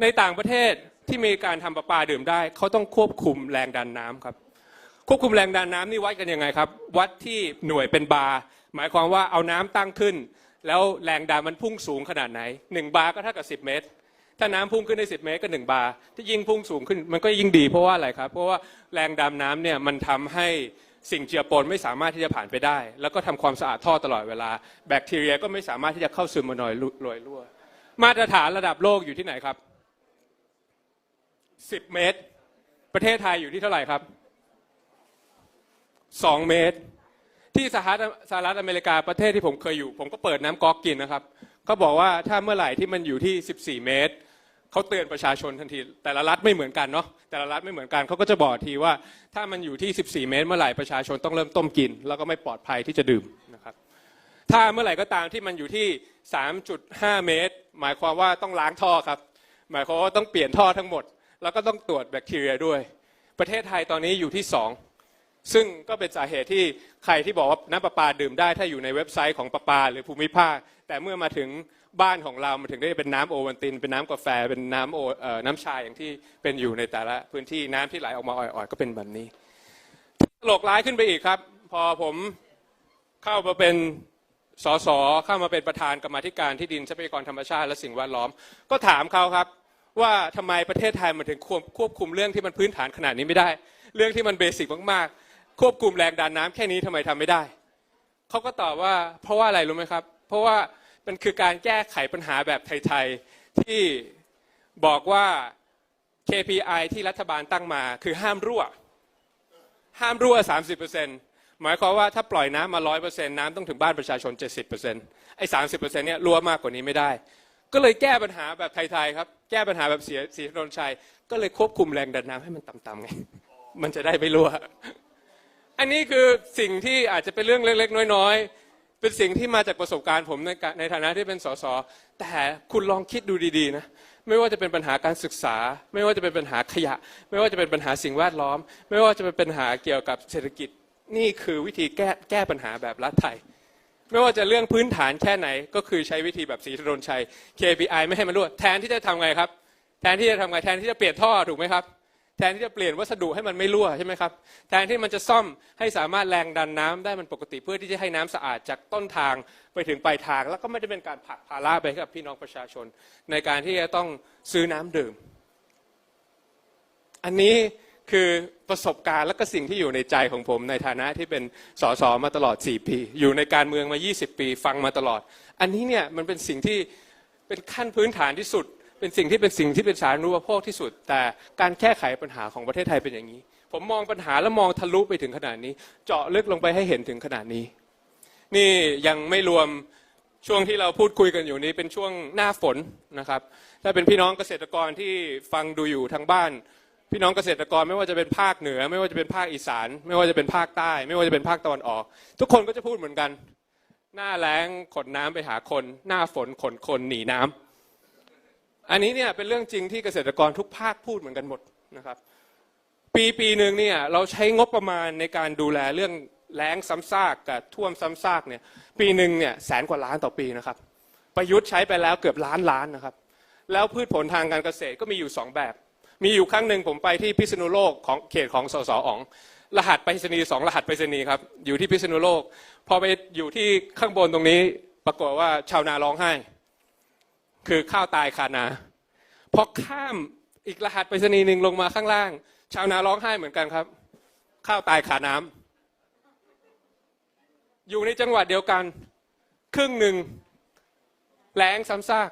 ในต่างประเทศที่มีการทำประปาดื่มได้ เขาต้องควบคุมแรงดันน้ำครับ ควบคุมแรงดันน้ำนี่วัดกันยังไงครับ วัดที่หน่วยเป็นบาร์หมายความว่าเอาน้ำตั้งขึ้น แล้วแรงดันมันพุ่งสูงขนาดไหนหนึ่งบาร์ก็เท่ากับ 10 เมตร ถ้าน้ำพุ่งขึ้นได้ 10 เมตรก็หนึ่งบาร์ที่ยิ่งพุ่งสูงขึ้นมันก็ยิ่งดีเพราะว่าอะไรครับ เพราะว่าแรงดันน้ำเนี่ยมันทำให้สิ่งเจือปนไม่สามารถที่จะผ่านไปได้ แล้วก็ทำความสะอาดท่อตลอดเวลา แบคทีเรียก็ไม่สามารถที่จะเข้าซึมมาหน่อยลอยรั่ว มาตรฐานระดับโลกอยู่ที่ไหนครับ 10 เมตร ประเทศไทยอยู่ที่เท่าไหร่ครับ 2 เมตร ที่สหรัฐสหรัฐอเมริกาประเทศที่ผมเคยอยู่ ผมก็เปิดน้ำก๊อกกินนะครับเขาบอกว่าถ้าเมื่อไหร่ที่มันอยู่ที่ 14 เมตรเขาเตือนประชาชนทันที แต่ละรัฐไม่เหมือนกันเนาะแต่ละรัฐไม่เหมือนกันเขาก็จะบอกทีว่า ถ้ามันอยู่ที่ 14 เมตร เมื่อไหร่ประชาชนต้องเริ่มต้มกิน แล้วก็ไม่ปลอดภัยที่จะดื่มนะครับถ้าเมื่อไหร่ก็ตามที่มันอยู่ที่ 3.5 เมตร หมายความว่าต้องล้างท่อครับ หมายความว่าต้องเปลี่ยนท่อทั้งหมด แล้วก็ต้องตรวจแบคทีเรียด้วย ประเทศไทยตอนนี้อยู่ที่ 2 ซึ่งก็เป็นสาเหตุที่ใครที่บอกว่าน้ำประปาดื่มได้ถ้าอยู่ในเว็บไซต์ของประปาหรือภูมิภาค แต่เมื่อมาถึงบ้านของเรามันถึงได้เป็นน้ำโอวัลติน เป็นน้ำกาแฟเป็นน้ำโอเอ่อน้ำชาอย่างที่เป็นอยู่ในแต่ละพื้นที่น้ำที่ไหลออกมาอ่อยๆ ก็เป็นแบบนี้ตลกร้ายขึ้นไปอีกครับ พอผมเข้ามาเป็นสสเข้ามาเป็นประธานกรรมธิการที่ดินทรัพยากรธรรมชาติและสิ่งแวดล้อม ก็ถามเขาครับ ว่าทำไมประเทศไทยมันถึงควบควบคุมเรื่องที่มันพื้นฐานขนาดนี้ไม่ได้ เรื่องที่มันเบสิกมากๆ ควบคุมแรงดันน้ำแค่นี้ทำไมทำไม่ได้ เขาก็ตอบว่าเพราะว่าอะไรรู้ไหมครับ เพราะว่ามันคือการแก้ไขปัญหาแบบไทยๆที่บอกว่า KPI ที่รัฐบาลตั้งมาคือห้ามรั่ว ห้ามรั่ว 30%หมายความว่าถ้าปล่อยน้ำมา 100%น้ำต้องถึงบ้านประชาชน 70%ไอ้ 30%เนี่ยรั่วมากกว่านี้ไม่ได้ ก็เลยแก้ปัญหาแบบไทยๆครับ แก้ปัญหาแบบเสียสีถนนชัย ก็เลยควบคุมแรงดันน้ำให้มันต่ำๆไง มันจะได้ไม่รั่ว อันนี้คือสิ่งที่อาจจะเป็นเรื่องเล็ก ๆ น้อยๆ เป็นสิ่งที่มาจากประสบการณ์ผมในในฐานะที่เป็นสส แต่คุณลองคิดดูดีๆนะ ไม่ว่าจะเป็นปัญหาการศึกษา ไม่ว่าจะเป็นปัญหาขยะ ไม่ว่าจะเป็นปัญหาสิ่งแวดล้อม ไม่ว่าจะเป็นปัญหาเกี่ยวกับเศรษฐกิจ นี่คือวิธีแก้แก้ปัญหาแบบรัฐไทย ไม่ว่าจะเรื่องพื้นฐานแค่ไหน ก็คือใช้วิธีแบบสีถนนชัย KPI ไม่ให้มันรั่วแทนที่จะทำไงครับ แทนที่จะทำไงแทนที่จะเปลี่ยนท่อถูกไหมครับ แทนที่จะเปลี่ยนวัสดุให้มันไม่รั่วใช่ไหมครับแทนที่มันจะซ่อมให้สามารถแรงดันน้ำได้มันปกติเพื่อที่จะให้น้ำสะอาดจากต้นทางไปถึงปลายทาง แล้วก็ไม่ได้เป็นการผลักภาระไปให้กับพี่น้องประชาชน ในการที่จะต้องซื้อน้ำดื่ม อันนี้ คือประสบการณ์และก็สิ่งที่อยู่ในใจของผม ในฐานะที่เป็นสสมาตลอด 4 ปี อยู่ในการเมืองมา 20 ปี ฟังมาตลอด อันนี้เนี่ยมันเป็นสิ่งที่เป็นขั้นพื้นฐานที่สุด เป็นสิ่งที่เป็นสิ่งที่เป็นสารณูปโภคที่สุด แต่การแก้ไขปัญหาของประเทศไทยเป็นอย่างนี้ ผมมองปัญหาแล้วมองทะลุไปถึงขนาดนี้ เจาะลึกลงไปให้เห็นถึงขนาดนี้ นี่ยังไม่รวมช่วงที่เราพูดคุยกันอยู่นี้เป็นช่วงหน้าฝนนะครับ ถ้าเป็นพี่น้องเกษตรกรที่ฟังดูอยู่ทางบ้าน พี่น้องเกษตรกรไม่ว่าจะเป็นภาคเหนือ ไม่ว่าจะเป็นภาคอีสาน ไม่ว่าจะเป็นภาคใต้ ไม่ว่าจะเป็นภาคตะวันออก ทุกคนก็จะพูดเหมือนกัน หน้าแล้งขนน้ำไปหาคน หน้าฝนขนคนหนีน้ำอันนี้เนี่ยเป็นเรื่องจริงที่เกษตรกรทุกภาคพูดเหมือนกันหมดนะครับ ปีปีหนึ่งเนี่ยเราใช้งบประมาณในการดูแลเรื่องแล้งซ้ำซากกับท่วมซ้ำซากเนี่ยปีหนึ่งเนี่ยแสนกว่าล้านต่อปีนะครับ ประยุทธ์ใช้ไปแล้วเกือบล้านล้านนะครับ แล้วพืชผลทางการเกษตรก็มีอยู่สองแบบ มีอยู่ครั้งหนึ่งผมไปที่พิษณุโลกของเขตของสสอ๋องรหัสไปรษณีย์สองรหัสไปรษณีย์ครับอยู่ที่พิษณุโลก พอไปอยู่ที่ข้างบนตรงนี้ ปรากฏว่าชาวนาร้องไห้ คือข้าวตายคานาพอข้ามอีกรหัสไปรษณีย์หนึ่งลงมาข้างล่าง ชาวนาร้องไห้เหมือนกันครับ ข้าวตายขาน้ำอยู่ในจังหวัดเดียวกัน ครึ่งหนึ่งแล้งซ้ำซาก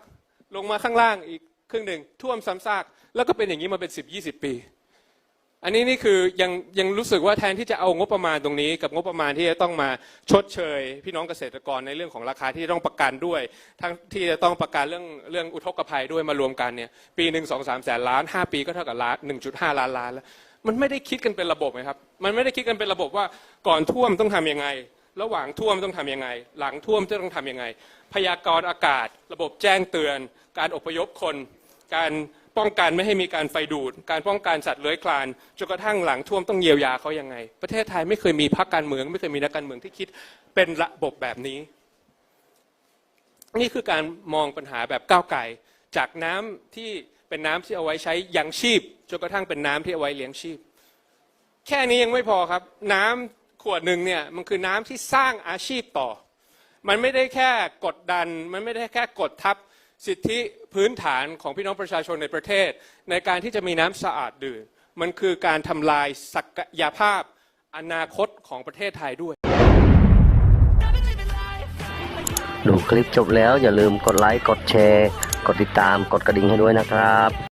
ลงมาข้างล่างอีก ครึ่งหนึ่งท่วมซ้ำซาก แล้วก็เป็นอย่างนี้มาเป็นสิบยี่สิบปี อันนี้นี่คือยังยังรู้สึกว่าแทนที่จะเอางบประมาณตรงนี้ กับงบประมาณที่จะต้องมาชดเชย พี่น้องเกษตรกรในเรื่องของราคาที่ต้องประกันด้วย ทั้งที่จะต้องประกันเรื่องเรื่องอุทกภัยด้วยมารวมกันเนี่ยปีหนึ่งสองสามแสนล้านห้าปีก็เท่ากับล้านหนึ่งจุดห้าล้านล้านแล้วมันไม่ได้คิดกันเป็นระบบไหมครับ มันไม่ได้คิดกันเป็นระบบว่าก่อนท่วมต้องทำยังไง ระหว่างท่วมต้องทำยังไง หลังท่วมจะต้องทำยังไง พยากรณ์อากาศ ระบบแจ้งเตือน การอพยพคน การป้องกันไม่ให้มีการไฟดูด การป้องกันสัตว์เลื้อยคลานจนกระทั่งหลังท่วมต้องเยียวยาเขายังไง ประเทศไทยไม่เคยมีพรรคการเมือง ไม่เคยมีนักการเมืองที่คิดเป็นระบบแบบนี้ นี่คือการมองปัญหาแบบก้าวไกลจากน้ำที่เป็นน้ำที่เอาไว้ใช้ยังชีพจนกระทั่งเป็นน้ำที่เอาไว้เลี้ยงชีพ แค่นี้ยังไม่พอครับ น้ำขวดหนึ่งเนี่ยมันคือน้ำที่สร้างอาชีพต่อ มันไม่ได้แค่กดดัน มันไม่ได้แค่กดทับ สิทธิพื้นฐานของพี่น้องประชาชนในประเทศ ในการที่จะมีน้ำสะอาดดื่ม มันคือการทำลายศักยภาพอนาคตของประเทศไทยด้วย ดูคลิปจบแล้วอย่าลืมกดไลค์ กดแชร์ กดติดตาม กดกระดิ่งให้ด้วยนะครับ